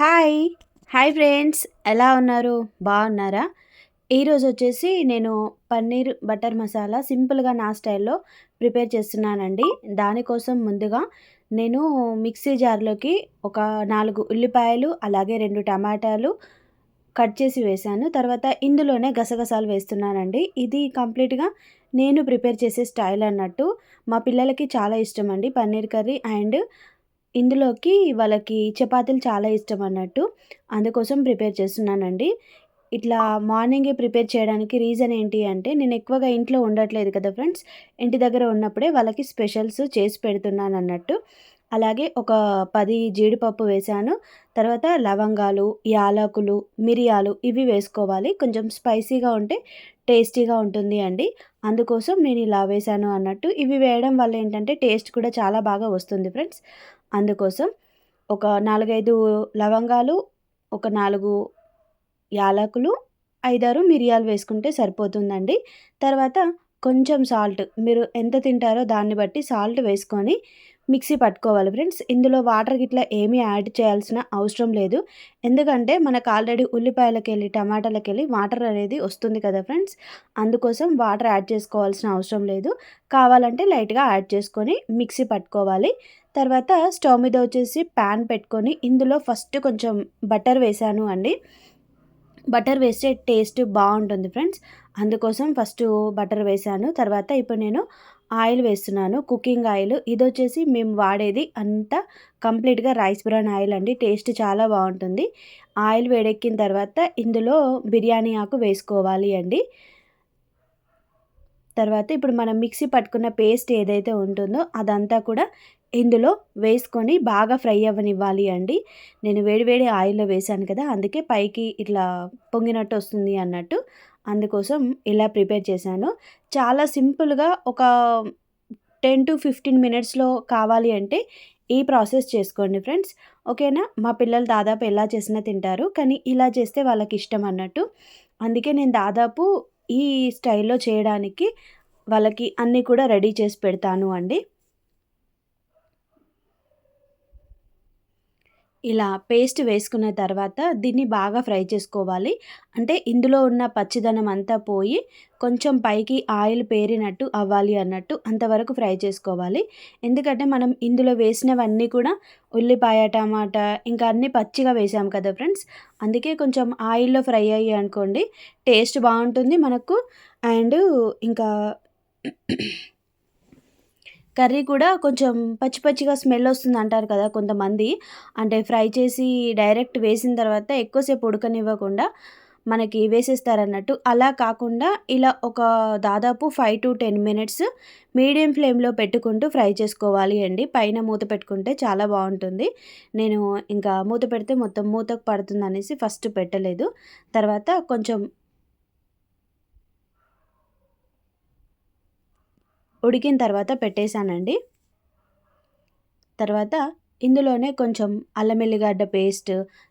Hi hi friends ఎలా ఉన్నారు? బాగున్నారా? ఈరోజు వచ్చేసి నేను పన్నీర్ బటర్ మసాలా సింపుల్గా నా స్టైల్లో ప్రిపేర్ చేస్తున్నానండి. దానికోసం ముందుగా నేను మిక్సీ జార్లోకి ఒక నాలుగు ఉల్లిపాయలు అలాగే రెండు టమాటాలు కట్ చేసి వేశాను. తర్వాత ఇందులోనే గసగసాలు వేస్తున్నానండి. ఇది కంప్లీట్గా నేను ప్రిపేర్ చేసే స్టైల్ అన్నట్టు మా పిల్లలకి చాలా ఇష్టం అండి పన్నీర్ కర్రీ. అండ్ ఇందులోకి వాళ్ళకి చపాతీలు చాలా ఇష్టం అన్నట్టు అందుకోసం ప్రిపేర్ చేస్తున్నానండి. ఇట్లా మార్నింగే ప్రిపేర్ చేయడానికి రీజన్ ఏంటి అంటే నేను ఎక్కువగా ఇంట్లో ఉండట్లేదు కదా ఫ్రెండ్స్. ఇంటి దగ్గర ఉన్నప్పుడే వాళ్ళకి స్పెషల్స్ చేసి పెడుతున్నాను అన్నట్టు. అలాగే ఒక పది జీడిపప్పు వేశాను తర్వాత లవంగాలు యాలకులు మిరియాలు ఇవి వేసుకోవాలి. కొంచెం స్పైసీగా ఉంటే టేస్టీగా ఉంటుంది అండి. అందుకోసం నేను ఇలా వేశాను అన్నట్టు. ఇవి వేయడం వల్ల ఏంటంటే టేస్ట్ కూడా చాలా బాగా వస్తుంది ఫ్రెండ్స్. అందుకోసం ఒక నాలుగైదు లవంగాలు ఒక నాలుగు యాలకులు ఐదారు మిరియాలు వేసుకుంటే సరిపోతుందండి. తర్వాత కొంచెం సాల్ట్ మీరు ఎంత తింటారో దాన్ని బట్టి సాల్ట్ వేసుకొని మిక్సీ పట్టుకోవాలి ఫ్రెండ్స్. ఇందులో వాటర్ గిట్లా ఏమీ యాడ్ చేయాల్సిన అవసరం లేదు. ఎందుకంటే మనకు ఆల్రెడీ ఉల్లిపాయలకి వెళ్ళి టమాటాలకి వెళ్ళి వాటర్ అనేది వస్తుంది కదా ఫ్రెండ్స్. అందుకోసం వాటర్ యాడ్ చేసుకోవాల్సిన అవసరం లేదు. కావాలంటే లైట్గా యాడ్ చేసుకొని మిక్సీ పట్టుకోవాలి. తర్వాత స్టవ్ మీద వచ్చేసి ప్యాన్ పెట్టుకొని ఇందులో ఫస్ట్ కొంచెం బటర్ వేసాను అండి. బటర్ వేస్తే టేస్ట్ బాగుంటుంది ఫ్రెండ్స్. అందుకోసం ఫస్ట్ బటర్ వేసాను. తర్వాత ఇప్పుడు నేను ఆయిల్ వేస్తున్నాను. Cooking oil. ఇది వచ్చేసి మేము వాడేది అంతా కంప్లీట్గా రైస్ బ్రౌన్ ఆయిల్ అండి. టేస్ట్ చాలా బాగుంటుంది. ఆయిల్ వేడెక్కిన తర్వాత ఇందులో బిర్యానీ ఆకు వేసుకోవాలి అండి. తర్వాత ఇప్పుడు మనం మిక్సీ పట్టుకున్న పేస్ట్ ఏదైతే ఉంటుందో అదంతా కూడా ఇందులో వేసుకొని బాగా ఫ్రై అవ్వనివ్వాలి అండి. నేను వేడివేడి ఆయిల్లో వేసాను కదా అందుకే పైకి ఇట్లా పొంగినట్టు వస్తుంది అన్నట్టు. అందుకోసం ఇలా ప్రిపేర్ చేశాను. చాలా సింపుల్గా ఒక టెన్ టు ఫిఫ్టీన్ మినిట్స్లో కావాలి అంటే ఈ ప్రాసెస్ చేసుకోండి ఫ్రెండ్స్. ఓకేనా? మా పిల్లలు దాదాపు ఎలా చేసినా తింటారు కానీ ఇలా చేస్తే వాళ్ళకి ఇష్టం అన్నట్టు. అందుకే నేను దాదాపు ఈ స్టైల్లో చేయడానికి వాళ్ళకి అన్నీ కూడా రెడీ చేసి పెడతాను అండి. ఇలా పేస్ట్ వేసుకున్న తర్వాత దీన్ని బాగా ఫ్రై చేసుకోవాలి. అంటే ఇందులో ఉన్న పచ్చిదనం అంతా పోయి కొంచెం పైకి ఆయిల్ పేరినట్టు అవ్వాలి అన్నట్టు అంతవరకు ఫ్రై చేసుకోవాలి. ఎందుకంటే మనం ఇందులో వేసినవన్నీ కూడా ఉల్లిపాయ టమాటా ఇంకా అన్నీ పచ్చిగా వేసాం కదా ఫ్రెండ్స్. అందుకే కొంచెం ఆయిల్లో ఫ్రై అయ్యి అనుకోండి టేస్ట్ బాగుంటుంది మనకు. అండ్ ఇంకా కర్రీ కూడా కొంచెం పచ్చి పచ్చిగా స్మెల్ వస్తుంది అంటారు కదా కొంతమంది. అంటే ఫ్రై చేసి డైరెక్ట్ వేసిన తర్వాత ఎక్కువసేపు ఉడకనివ్వకుండా మనకి వేసేస్తారన్నట్టు. అలా కాకుండా ఇలా ఒక దాదాపు five to ten minutes medium ఫ్లేమ్లో పెట్టుకుంటూ ఫ్రై చేసుకోవాలి అండి. పైన మూత పెట్టుకుంటే చాలా బాగుంటుంది. నేను ఇంకా మూత పెడితే మొత్తం మూతకు పడుతుంది అనేసి ఫస్ట్ పెట్టలేదు. తర్వాత కొంచెం ఉడికిన తర్వాత పెట్టేశానండి. తర్వాత ఇందులోనే కొంచెం అల్లం ఎల్లిగడ్డ పేస్ట్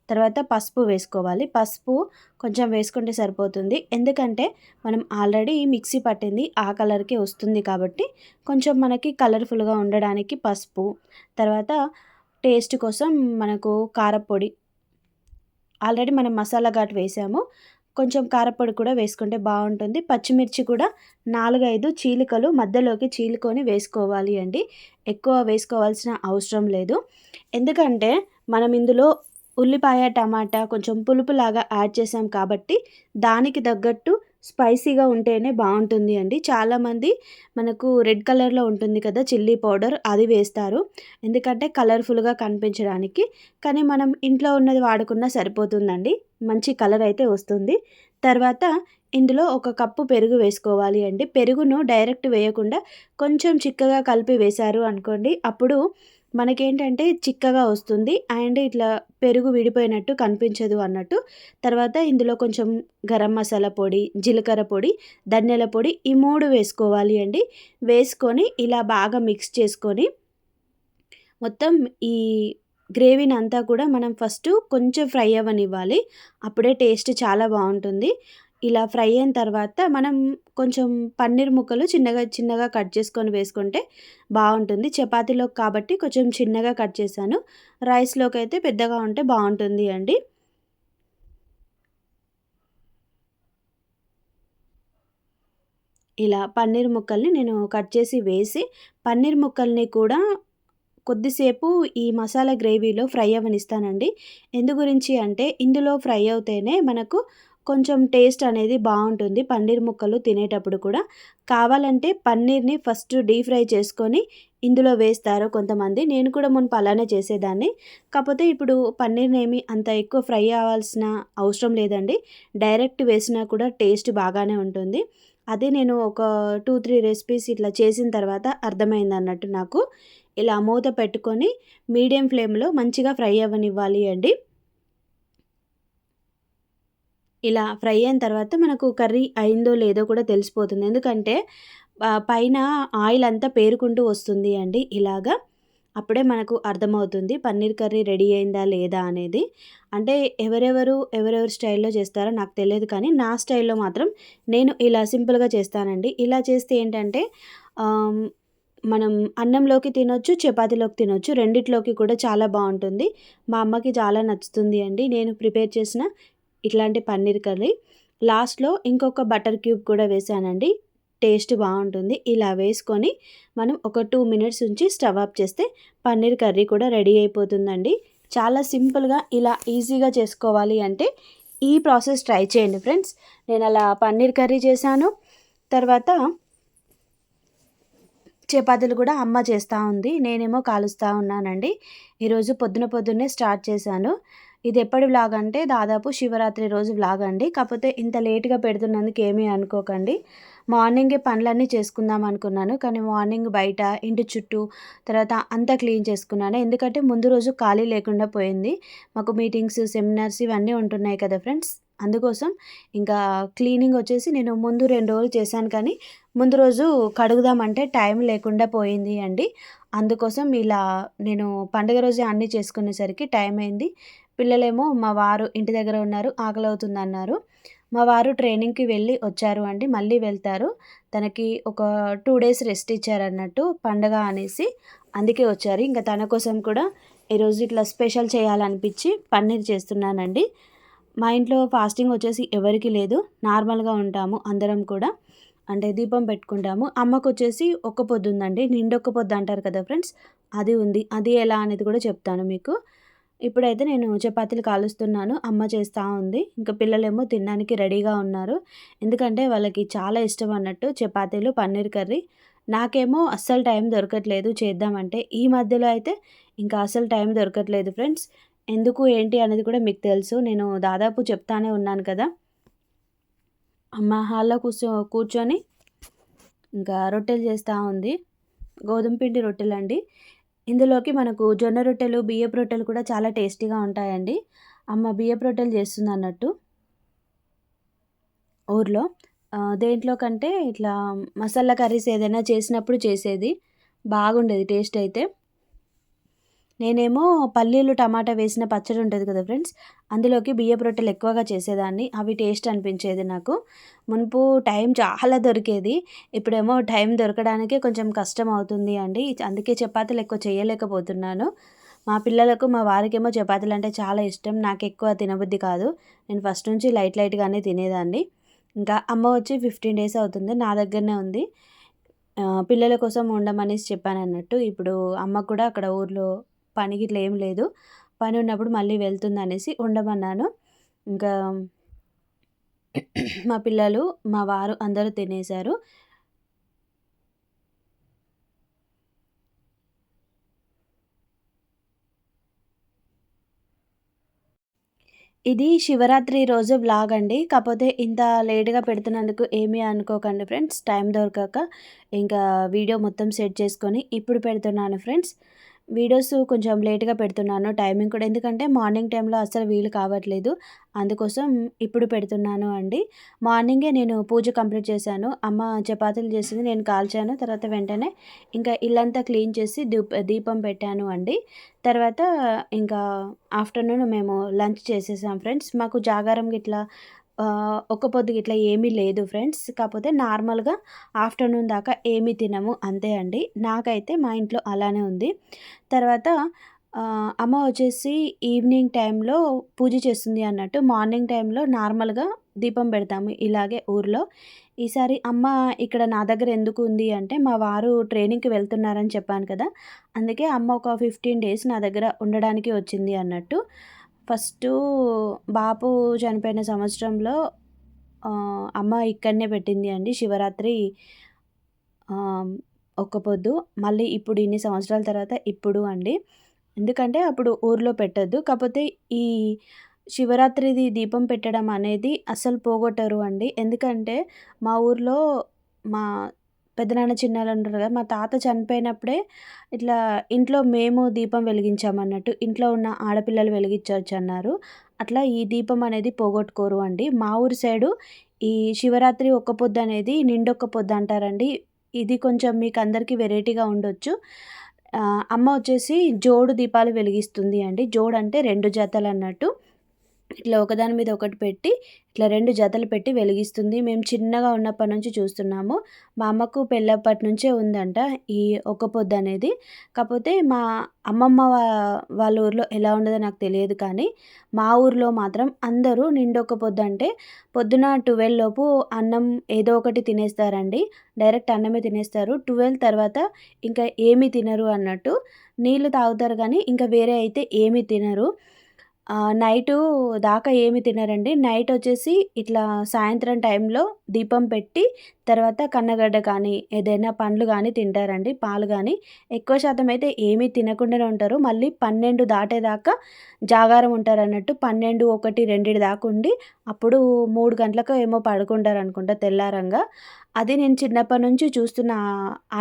తర్వాత పసుపు వేసుకోవాలి. పసుపు కొంచెం వేసుకుంటే సరిపోతుంది. ఎందుకంటే మనం ఆల్రెడీ మిక్సీ పట్టింది ఆ కలర్కి వస్తుంది కాబట్టి కొంచెం మనకి కలర్ఫుల్గా ఉండడానికి పసుపు తర్వాత టేస్ట్ కోసం మనకు కారపొడి. ఆల్రెడీ మనం మసాలా ఘాట్ వేసాము. కొంచెం కారపొడి కూడా వేసుకుంటే బాగుంటుంది. పచ్చిమిర్చి కూడా నాలుగైదు చీలికలు మధ్యలోకి చీలుకొని వేసుకోవాలి అండి. ఎక్కువ వేసుకోవాల్సిన అవసరం లేదు. ఎందుకంటే మనం ఇందులో ఉల్లిపాయ టమాటా కొంచెం పులుపులాగా యాడ్ చేసాం కాబట్టి దానికి తగ్గట్టు స్పైసీగా ఉంటేనే బాగుంటుంది అండి. చాలామంది మనకు రెడ్ కలర్లో ఉంటుంది కదా చిల్లీ పౌడర్ అది వేస్తారు. ఎందుకంటే కలర్ఫుల్గా కనిపించడానికి. కానీ మనం ఇంట్లో ఉన్నది వాడుకున్నా సరిపోతుందండి. మంచి కలర్ అయితే వస్తుంది. తర్వాత ఇందులో ఒక కప్పు పెరుగు వేసుకోవాలి అండి. పెరుగును డైరెక్ట్ వేయకుండా కొంచెం చిక్కగా కలిపి వేశారు అనుకోండి అప్పుడు మనకేంటంటే చిక్కగా వస్తుంది. అండ్ ఇట్లా పెరుగు విడిపోయినట్టు కనిపించదు అన్నట్టు. తర్వాత ఇందులో కొంచెం గరం మసాలా పొడి జీలకర్ర పొడి ధనియాల పొడి ఈ మూడు వేసుకోవాలి అండి. వేసుకొని ఇలా బాగా మిక్స్ చేసుకొని మొత్తం ఈ గ్రేవీని అంతా కూడా మనం ఫస్ట్ కొంచెం ఫ్రై అవ్వనివ్వాలి. అప్పుడే టేస్ట్ చాలా బాగుంటుంది. ఇలా ఫ్రై అయిన తర్వాత మనం కొంచెం పన్నీర్ ముక్కలు చిన్నగా చిన్నగా కట్ చేసుకొని వేసుకుంటే బాగుంటుంది. చపాతీలోకి కాబట్టి కొంచెం చిన్నగా కట్ చేశాను. రైస్లోకి అయితే పెద్దగా ఉంటే బాగుంటుంది అండి. ఇలా పన్నీర్ ముక్కల్ని నేను కట్ చేసి వేసి పన్నీర్ ముక్కల్ని కూడా కొద్దిసేపు ఈ మసాలా గ్రేవీలో ఫ్రై అవ్వనిస్తానండి. ఎందు గురించి అంటే ఇందులో ఫ్రై అవుతేనే మనకు కొంచెం టేస్ట్ అనేది బాగుంటుంది. పన్నీర్ ముక్కలు తినేటప్పుడు కూడా. కావాలంటే పన్నీర్ని ఫస్ట్ డీప్ ఫ్రై చేసుకొని ఇందులో వేస్తారు కొంతమంది. నేను కూడా మునుపు అలానే చేసేదాన్ని. కాకపోతే ఇప్పుడు పన్నీర్ని ఏమి అంత ఎక్కువ ఫ్రై అవ్వాల్సిన అవసరం లేదండి. డైరెక్ట్ వేసినా కూడా టేస్ట్ బాగానే ఉంటుంది. అదే నేను ఒక టూ త్రీ రెసిపీస్ ఇట్లా చేసిన తర్వాత అర్థమైంది అన్నట్టు నాకు. ఇలా మూత పెట్టుకొని మీడియం ఫ్లేమ్లో మంచిగా ఫ్రై అవ్వనివ్వాలి అండి. ఇలా ఫ్రై అయిన తర్వాత మనకు కర్రీ అయిందో లేదో కూడా తెలిసిపోతుంది. ఎందుకంటే పైన ఆయిల్ అంతా పేరుకుంటూ వస్తుంది అండి ఇలాగా. అప్పుడే మనకు అర్థమవుతుంది పన్నీర్ కర్రీ రెడీ అయిందా లేదా అనేది. అంటే ఎవరెవరు ఎవరెవరు స్టైల్లో చేస్తారో నాకు తెలియదు కానీ నా స్టైల్లో మాత్రం నేను ఇలా సింపుల్గా చేస్తానండి. ఇలా చేస్తే ఏంటంటే మనం అన్నంలోకి తినొచ్చు చపాతీలోకి తినొచ్చు రెండిట్లోకి కూడా చాలా బాగుంటుంది. మా అమ్మకి చాలా నచ్చుతుంది అండి. నేను ప్రిపేర్ చేసిన ఇట్లాంటి పన్నీర్ కర్రీ. లాస్ట్లో ఇంకొక బటర్ క్యూబ్ కూడా వేసానండి. టేస్ట్ బాగుంటుంది. ఇలా వేసుకొని మనం ఒక టూ మినిట్స్ ఉంచి స్టవ్ ఆఫ్ చేస్తే పన్నీర్ కర్రీ కూడా రెడీ అయిపోతుందండి. చాలా సింపుల్గా ఇలా ఈజీగా చేసుకోవాలి అంటే ఈ ప్రాసెస్ ట్రై చేయండి ఫ్రెండ్స్. నేను అలా పన్నీర్ కర్రీ చేశాను. తర్వాత చపాతీలు కూడా అమ్మ చేస్తూ ఉంది. నేనేమో కాలుస్తూ ఉన్నానండి. ఈరోజు పొద్దున పొద్దున్నే స్టార్ట్ చేశాను. ఇది ఎప్పటి వ్లాగ్ అంటే దాదాపు శివరాత్రి రోజు వ్లాగ్ అండి. కాకపోతే ఇంత లేట్గా పెడుతున్నందుకు ఏమీ అనుకోకండి. మార్నింగే పనులన్నీ చేసుకుందాం అనుకున్నాను. కానీ మార్నింగ్ బయట ఇంటి చుట్టూ తర్వాత అంతా క్లీన్ చేసుకున్నాను. ఎందుకంటే ముందు రోజు ఖాళీ లేకుండా పోయింది. మాకు మీటింగ్స్ సెమినార్స్ ఇవన్నీ ఉంటున్నాయి కదా ఫ్రెండ్స్ అందుకోసం ఇంకా క్లీనింగ్ వచ్చేసి నేను ముందు రెండు రోజులు చేశాను. కానీ ముందు రోజు కడుగుదామంటే టైం లేకుండా పోయింది అండి. అందుకోసం ఇలా నేను పండుగ రోజే అన్నీ చేసుకునేసరికి టైం అయింది. పిల్లలేమో మా వారు ఇంటి దగ్గర ఉన్నారు ఆకలి అవుతుంది అన్నారు మా వారు ట్రైనింగ్కి వెళ్ళి వచ్చారు అండి మళ్ళీ వెళ్తారు. తనకి ఒక టూ డేస్ రెస్ట్ ఇచ్చారన్నట్టు పండగ అనేసి అందుకే వచ్చారు. ఇంకా తన కోసం కూడా ఈరోజు ఇట్లా స్పెషల్ చేయాలనిపించి పన్నీర్ చేస్తున్నానండి. మా ఇంట్లో ఫాస్టింగ్ వచ్చేసి ఎవరికి లేదు నార్మల్గా ఉంటాము అందరం కూడా. అంటే దీపం పెట్టుకుంటాము. అమ్మకు వచ్చేసి ఒక్క పొద్దు ఉందండి నిండొక్క పొద్దు అంటారు కదా ఫ్రెండ్స్ అది ఉంది. అది ఎలా అనేది కూడా చెప్తాను మీకు. ఇప్పుడైతే నేను చపాతీలు కాలుస్తున్నాను. అమ్మ చేస్తూ ఉంది. ఇంకా పిల్లలేమో తినడానికి రెడీగా ఉన్నారు. ఎందుకంటే వాళ్ళకి చాలా ఇష్టం అన్నట్టు చపాతీలు పన్నీర్ కర్రీ. నాకేమో అస్సలు టైం దొరకట్లేదు చేద్దామంటే. ఈ మధ్యలో అయితే ఇంకా అసలు టైం దొరకట్లేదు ఫ్రెండ్స్. ఎందుకు ఏంటి అనేది కూడా మీకు తెలుసు. నేను దాదాపు చెప్తానే ఉన్నాను కదా. అమ్మ హాల్లో కూర్చో కూర్చొని ఇంకా రొట్టెలు చేస్తూ ఉంది. గోధుమ పిండి రొట్టెలు అండి ఇందులోకి మనకు జొన్న రొట్టెలు బియ్యపు రొట్టెలు కూడా చాలా టేస్టీగా ఉంటాయండి. అమ్మ బియ్యపు రొట్టెలు చేస్తుంది అన్నట్టు ఊర్లో దేంట్లో కంటే ఇట్లా మసాలా కర్రీస్ ఏదైనా చేసినప్పుడు చేసేది బాగుండేది టేస్ట్ అయితే. నేనేమో పల్లీలు టమాటా వేసిన పచ్చడి ఉంటుంది కదా ఫ్రెండ్స్ అందులోకి బియ్యపు రొట్టెలు ఎక్కువగా చేసేదాన్ని. అవి టేస్ట్ అనిపించేది నాకు. మునుపు టైం చాలా దొరికేది. ఇప్పుడేమో టైం దొరకడానికే కొంచెం కష్టం అవుతుంది అండి. అందుకే చపాతీలు ఎక్కువ చేయలేకపోతున్నాను. మా పిల్లలకు మా వారికేమో చపాతీలు అంటే చాలా ఇష్టం. నాకు ఎక్కువ తినబుద్ధి కాదు. నేను ఫస్ట్ నుంచి లైట్ లైట్గానే తినేదాన్ని. ఇంకా అమ్మ వచ్చి ఫిఫ్టీన్ డేస్ అవుతుంది. నా దగ్గరనే ఉంది. పిల్లల కోసం ఉండమనేసి చెప్పాను అన్నట్టు ఇప్పుడు అమ్మ కూడా అక్కడ ఊర్లో పనికి ఇట్లా ఏం లేదు. పని ఉన్నప్పుడు మళ్ళీ వెళ్తుంది అనేసి ఉండమన్నాను. ఇంకా మా పిల్లలు మా వారు అందరూ తినేశారు. ఇది శివరాత్రి రోజు బ్లాగ్ అండి. కాకపోతే ఇంత లేట్గా పెడుతున్నందుకు ఏమీ అనుకోకండి ఫ్రెండ్స్. టైం దొరకక ఇంకా వీడియో మొత్తం సెట్ చేసుకొని ఇప్పుడు పెడుతున్నాను ఫ్రెండ్స్. వీడియోస్ కొంచెం లేట్గా పెడుతున్నాను. టైమింగ్ కూడా ఎందుకంటే మార్నింగ్ టైంలో అసలు వీలు కావట్లేదు. అందుకోసం ఇప్పుడు పెడుతున్నాను అండి. మార్నింగే నేను పూజ కంప్లీట్ చేశాను. అమ్మ చపాతీలు చేసింది నేను కాల్చాను. తర్వాత వెంటనే ఇంకా ఇల్లంతా క్లీన్ చేసి దీప దీపం పెట్టాను అండి. తర్వాత ఇంకా ఆఫ్టర్నూన్ మేము లంచ్ చేసేసాం ఫ్రెండ్స్. మాకు జాగారం గిట్లా ఒక్క పొద్దు ఇట్లా ఏమీ లేదు ఫ్రెండ్స్. కాకపోతే నార్మల్‌గా ఆఫ్టర్‌నూన్ దాకా ఏమి తినము అంతే అండి. నాకైతే మా ఇంట్లో అలానే ఉంది. తర్వాత అమ్మ వచ్చేసి ఈవినింగ్ టైంలో పూజ చేస్తుంది అన్నట్టు. మార్నింగ్ టైంలో నార్మల్‌గా దీపం పెడతాము ఇలాగే ఊర్లో. ఈసారి అమ్మ ఇక్కడ నా దగ్గర ఎందుకు ఉంది అంటే, మా వారు ట్రైనింగ్‌కి వెళ్తున్నారని చెప్పాను కదా! అందుకే అమ్మ ఒక 15 డేస్ నా దగ్గర ఉండడానికి వచ్చింది అన్నట్టు. ఫస్టు బాపు చనిపోయిన సంవత్సరంలో అమ్మ ఇక్కడనే పెట్టింది అండి శివరాత్రి ఒక్క పొద్దు. మళ్ళీ ఇప్పుడు ఇన్ని సంవత్సరాల తర్వాత ఇప్పుడు అండి. ఎందుకంటే అప్పుడు ఊర్లో పెట్టద్దు కాకపోతే ఈ శివరాత్రిది దీపం పెట్టడం అనేది అసలు పోగొట్టరు అండి. ఎందుకంటే మా ఊర్లో మా పెదనాన్న, చిన్నాలు ఉంటారు కదా! మా తాత చనిపోయినప్పుడే ఇట్లా ఇంట్లో మేము దీపం వెలిగించామన్నట్టు. ఇంట్లో ఉన్న ఆడపిల్లలు వెలిగించొచ్చన్నారు. అట్లా ఈ దీపం అనేది పోగొట్టుకోరు అండి. మా ఊరి సైడు ఈ శివరాత్రి ఒక్క పొద్దనేది నిండొక్క పొద్దంటారండి. ఇది కొంచెం మీకు అందరికీ వెరైటీగా ఉండొచ్చు. అమ్మ వచ్చేసి జోడు దీపాలు వెలిగిస్తుంది అండి. జోడు అంటే రెండు జతలు అన్నట్టు ఇట్లా ఒకదాని మీద ఒకటి పెట్టి, ఇట్లా రెండు జతలు పెట్టి వెలిగిస్తుంది. మేము చిన్నగా ఉన్నప్పటి నుంచి చూస్తున్నాము. మా అమ్మకు పెళ్ళప్పటి నుంచే ఉందంట ఈ ఒక్క పొద్దనేది. కాకపోతే మా అమ్మమ్మ వాళ్ళ ఊర్లో ఎలా ఉండదో నాకు తెలియదు కానీ, మా ఊర్లో మాత్రం అందరూ నిండొక్క పొద్దంటే పొద్దున 12 లోపు అన్నం ఏదో ఒకటి తినేస్తారండి. డైరెక్ట్ అన్నమే తినేస్తారు. 12 తర్వాత ఇంకా ఏమి తినరు అన్నట్టు. నీళ్ళు తాగుతారు కానీ ఇంకా వేరే అయితే ఏమి తినరు. నైటు దాకా ఏమి తినరండి. నైట్ వచ్చేసి ఇట్లా సాయంత్రం టైంలో దీపం పెట్టి, తర్వాత కన్నగడ్డ కానీ, ఏదైనా పండ్లు కానీ తింటారండి. పాలు కానీ ఎక్కువ శాతం అయితే ఏమీ తినకుండానే ఉంటారు. మళ్ళీ 12 దాటేదాకా జాగారం ఉంటారన్నట్టు. 12, 1, 2 దాకా ఉండి, అప్పుడు మూడు గంటలకు ఏమో పడుకుంటారు అనుకుంటా తెల్లారంగా. అది నేను చిన్నప్పటి నుంచి చూస్తున్న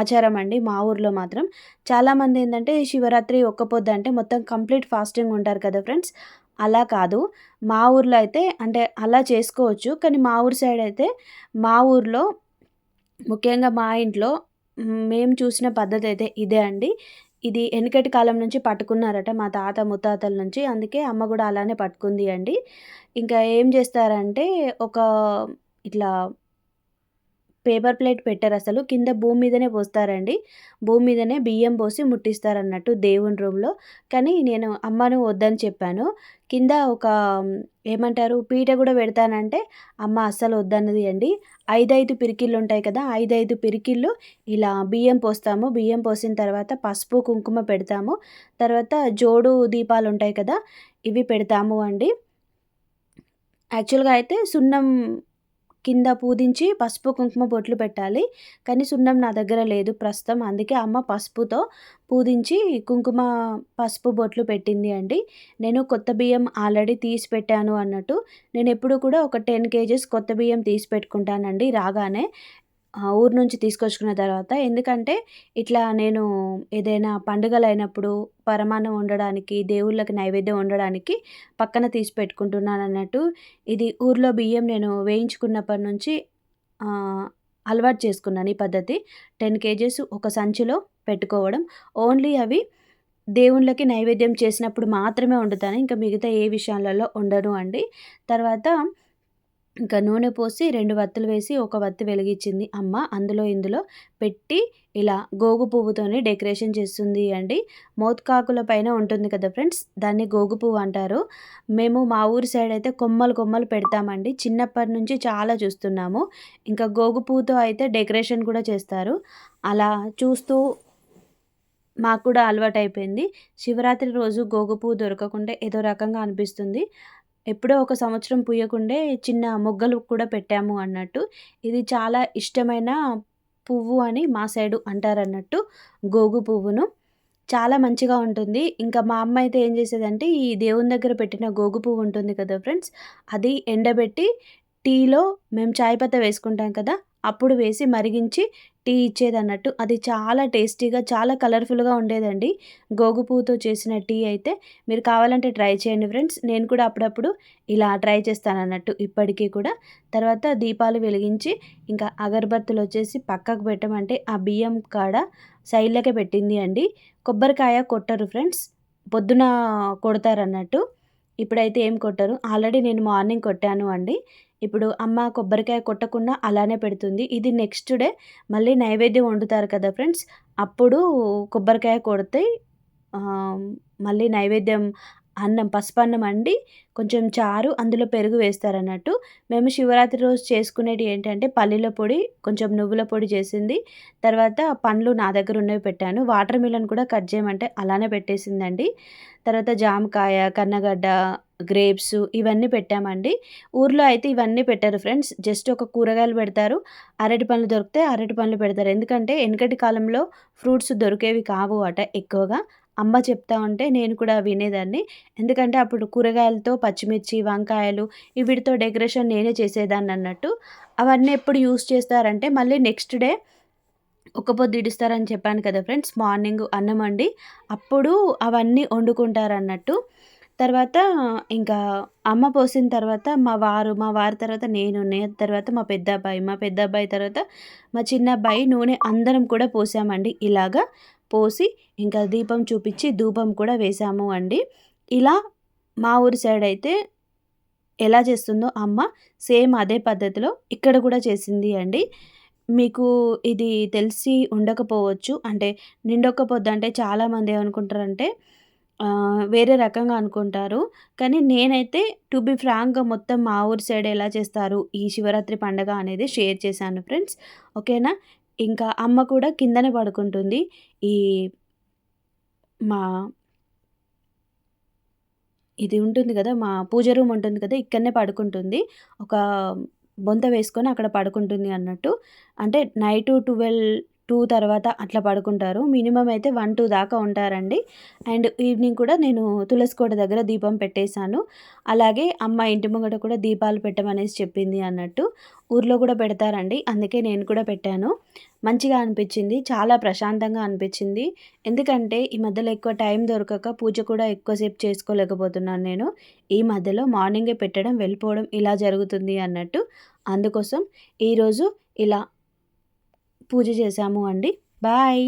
ఆచారం అండి మా ఊర్లో మాత్రం. చాలామంది ఏంటంటే శివరాత్రి ఒక్క పొద్దు అంటే మొత్తం కంప్లీట్ ఫాస్టింగ్ ఉంటారు కదా ఫ్రెండ్స్. అలా కాదు. మా ఊర్లో అయితే అంటే అలా చేసుకోవచ్చు. కానీ మా ఊరు సైడ్ అయితే మా ఊర్లో ముఖ్యంగా మా ఇంట్లో మేము చూసిన పద్ధతి అయితే ఇదే అండి. ఇది వెనుకటి కాలం నుంచి పట్టుకున్నారట మా తాత ముత్తాతల నుంచి. అందుకే అమ్మ కూడా అలానే పట్టుకుంది అండి. ఇంకా ఏం చేస్తారంటే ఒక ఇట్లా పేపర్ ప్లేట్ పెట్టరు అసలు కింద భూమి మీదనే పోస్తారండి. భూమి మీదనే బియ్యం పోసి ముట్టిస్తారన్నట్టు దేవుని రూమ్‌లో. కానీ నేను అమ్మను వద్దని చెప్పాను. కింద ఒక ఏమంటారు పీట కూడా పెడతానంటే అమ్మ అస్సలు వద్దన్నది అండి. ఐదైదు పిరికిళ్ళు ఉంటాయి కదా! 5, 5 పిరికిళ్ళు ఇలా బియ్యం పోస్తాము. బియ్యం పోసిన తర్వాత పసుపు, కుంకుమ పెడతాము. తర్వాత జోడు దీపాలు ఉంటాయి కదా! ఇవి పెడతాము అండి. యాక్చువల్‌గా అయితే సున్నం కింద పూదించి పసుపు, కుంకుమ బొట్లు పెట్టాలి. కానీ సున్నం నా దగ్గర లేదు ప్రస్తుతం. అందుకే అమ్మ పసుపుతో పూదించి కుంకుమ, పసుపు బొట్లు పెట్టింది అండి. నేను కొత్త బియ్యం ఆల్రెడీ తీసి పెట్టాను అన్నట్టు. నేను ఎప్పుడు కూడా ఒక 10 కేజీస్ కొత్త బియ్యం తీసి పెట్టుకుంటానండి రాగానే. ఆహ్, ఊరు నుంచి తీసుకొచ్చుకున్న తర్వాత. ఎందుకంటే ఇట్లా నేను ఏదైనా పండుగలు అయినప్పుడు పరమాన్నం వండడానికి, దేవుళ్ళకి నైవేద్యం వండడానికి పక్కన తీసి పెట్టుకుంటున్నానన్నట్టు. ఇది ఊర్లో బియ్యం నేను వేయించుకున్నప్పటి నుంచి అలవాటు చేసుకున్నాను ఈ పద్ధతి. 10 కేజీస్ ఒక సంచిలో పెట్టుకోవడం. ఓన్లీ అవి దేవుళ్ళకి నైవేద్యం చేసినప్పుడు మాత్రమే వండుతాను. ఇంకా మిగతా ఏ విషయాలలో వండను అండి. తర్వాత ఇంకా నూనె పోసి రెండు వత్తులు వేసి, ఒక వత్తి వెలిగించింది అమ్మ. అందులో ఇందులో పెట్టి ఇలా గోగు పువ్వుతోని డెకరేషన్ చేస్తుంది అండి. మోత్కాకుల పైన ఉంటుంది కదా ఫ్రెండ్స్! దాన్ని గోగు పువ్వు అంటారు. మేము మా ఊరి సైడ్ అయితే కొమ్మలు కొమ్మలు పెడతామండి. చిన్నప్పటి నుంచి చాలా చూస్తున్నాము. ఇంకా గోగు పువ్వుతో అయితే డెకరేషన్ కూడా చేస్తారు. అలా చూస్తూ మాకు కూడా అలవాటైపోయింది శివరాత్రి రోజు గోగు పువ్వు దొరకకుండా ఏదో రకంగా అనిపిస్తుంది. ఎప్పుడో ఒక సంవత్సరం పూయకుండే చిన్న మొగ్గలు కూడా పెట్టాము అన్నట్టు. ఇది చాలా ఇష్టమైన పువ్వు అని మా సైడు అంటారన్నట్టు గోగు పువ్వును. చాలా మంచిగా ఉంటుంది. ఇంకా మా అమ్మ అయితే ఏం చేసేదంటే ఈ దేవుని దగ్గర పెట్టిన గోగు పువ్వు ఉంటుంది కదా ఫ్రెండ్స్! అది ఎండబెట్టి టీలో మేము చాయ్ పత్తా వేసుకుంటాం కదా! అప్పుడు వేసి మరిగించి టీ ఇచ్చేది అన్నట్టు అది చాలా టేస్టీగా, చాలా కలర్‌ఫుల్‌గా ఉండేదండి. గోగు పువ్వుతో చేసిన టీ అయితే మీరు కావాలంటే ట్రై చేయండి ఫ్రెండ్స్. నేను కూడా అప్పుడప్పుడు ఇలా ట్రై చేస్తానన్నట్టు ఇప్పటికీ కూడా. తర్వాత దీపాలు వెలిగించి ఇంకా అగరబత్తులొచ్చేసి పక్కకు పెట్టమంటే ఆ బియ్యం కాడ సైడ్‌లకే పెట్టింది అండి. కొబ్బరికాయ కొట్టరు ఫ్రెండ్స్. పొద్దున కొడతారన్నట్టు. ఇప్పుడైతే ఏం కొట్టరు. ఆల్రెడీ నేను మార్నింగ్ కొట్టాను అండి. ఇప్పుడు అమ్మ కొబ్బరికాయ కొట్టకుండా అలానే పెడుతుంది. ఇది నెక్స్ట్ డే మళ్ళీ నైవేద్యం వండుతారు కదా ఫ్రెండ్స్ అప్పుడు కొబ్బరికాయ కొడితే మళ్ళీ నైవేద్యం అన్నం పసుపు అన్నం అండి కొంచెం చారు అందులో పెరుగు వేస్తారన్నట్టు. మేము శివరాత్రి రోజు చేసుకునేది ఏంటంటే పల్లీల పొడి కొంచెం నువ్వుల పొడి చేసింది. తర్వాత పండ్లు నా దగ్గర ఉన్నవి పెట్టాను. వాటర్ మిలన్ కూడా కట్ చేయమంటే అలానే పెట్టేసిందండి. తర్వాత జామకాయ కన్నగడ్డ గ్రేప్స్ ఇవన్నీ పెట్టామండి. ఊర్లో అయితే ఇవన్నీ పెట్టారు ఫ్రెండ్స్. జస్ట్ ఒక కూరగాయలు పెడతారు. అరటి పండ్లు దొరికితే అరటి పండ్లు పెడతారు. ఎందుకంటే వెనకటి కాలంలో ఫ్రూట్స్ దొరికేవి కావు అట ఎక్కువగా. అమ్మ చెప్తా ఉంటే నేను కూడా వినేదాన్ని. ఎందుకంటే అప్పుడు కూరగాయలతో పచ్చిమిర్చి వంకాయలు వీటితో డెకరేషన్ నేనే చేసేదాన్ని అన్నట్టు. అవన్నీ ఎప్పుడు యూస్ చేస్తారంటే మళ్ళీ నెక్స్ట్ డే ఒక పొద్దు ఇడుస్తారని చెప్పాను కదా ఫ్రెండ్స్. మార్నింగ్ అన్నం అండి. అప్పుడు అవన్నీ వండుకుంటారన్నట్టు. తర్వాత ఇంకా అమ్మ పోసిన తర్వాత మా వారు మా వారి తర్వాత నేను నేను తర్వాత మా పెద్ద అబ్బాయి మా పెద్ద అబ్బాయి తర్వాత మా చిన్న అబ్బాయి నూనె అందరం కూడా పోసామండి. ఇలాగా పోసి ఇంకా దీపం చూపించి ధూపం కూడా వేసాము అండి. ఇలా మా ఊరి సైడ్ అయితే ఎలా చేస్తుందో అమ్మ సేమ్ అదే పద్ధతిలో ఇక్కడ కూడా చేసింది అండి. మీకు ఇది తెలిసి ఉండకపోవచ్చు. అంటే నిండొక్క పొద్దు అంటే చాలామంది ఏమనుకుంటారంటే వేరే రకంగా అనుకుంటారు. కానీ నేనైతే టు బి ఫ్రాంక్గా మొత్తం మా ఊరి సైడ్ ఎలా చేస్తారు? ఈ శివరాత్రి పండగ అనేది షేర్ చేశాను ఫ్రెండ్స్. ఓకేనా? ఇంకా అమ్మ కూడా కిందనే పడుకుంటుంది. ఈ మా ఇది ఉంటుంది కదా? మా పూజ రూమ్ ఉంటుంది కదా? ఇక్కడనే పడుకుంటుంది. ఒక బొంత వేసుకొని అక్కడ పడుకుంటుంది అన్నట్టు. అంటే నైట్ ట్వెల్వ్ టూ తర్వాత అట్లా పడుకుంటారు. మినిమం అయితే వన్ టూ దాకా ఉంటారండి. అండ్ ఈవినింగ్ కూడా నేను తులసి కోట దగ్గర దీపం పెట్టేశాను. అలాగే అమ్మ ఇంటి ముంగట కూడా దీపాలు పెట్టమనేసి చెప్పింది అన్నట్టు. ఊర్లో కూడా పెడతారండి. అందుకే నేను కూడా పెట్టాను. మంచిగా అనిపించింది. చాలా ప్రశాంతంగా అనిపించింది. ఎందుకంటే ఈ మధ్యలో ఎక్కువ టైం దొరకక పూజ కూడా ఎక్కువసేపు చేసుకోలేకపోతున్నాను నేను. ఈ మధ్యలో మార్నింగే పెట్టడం వెళ్ళిపోవడం ఇలా జరుగుతుంది అన్నట్టు. అందుకోసం ఈరోజు ఇలా పూజ చేశాము అండి. బాయ్.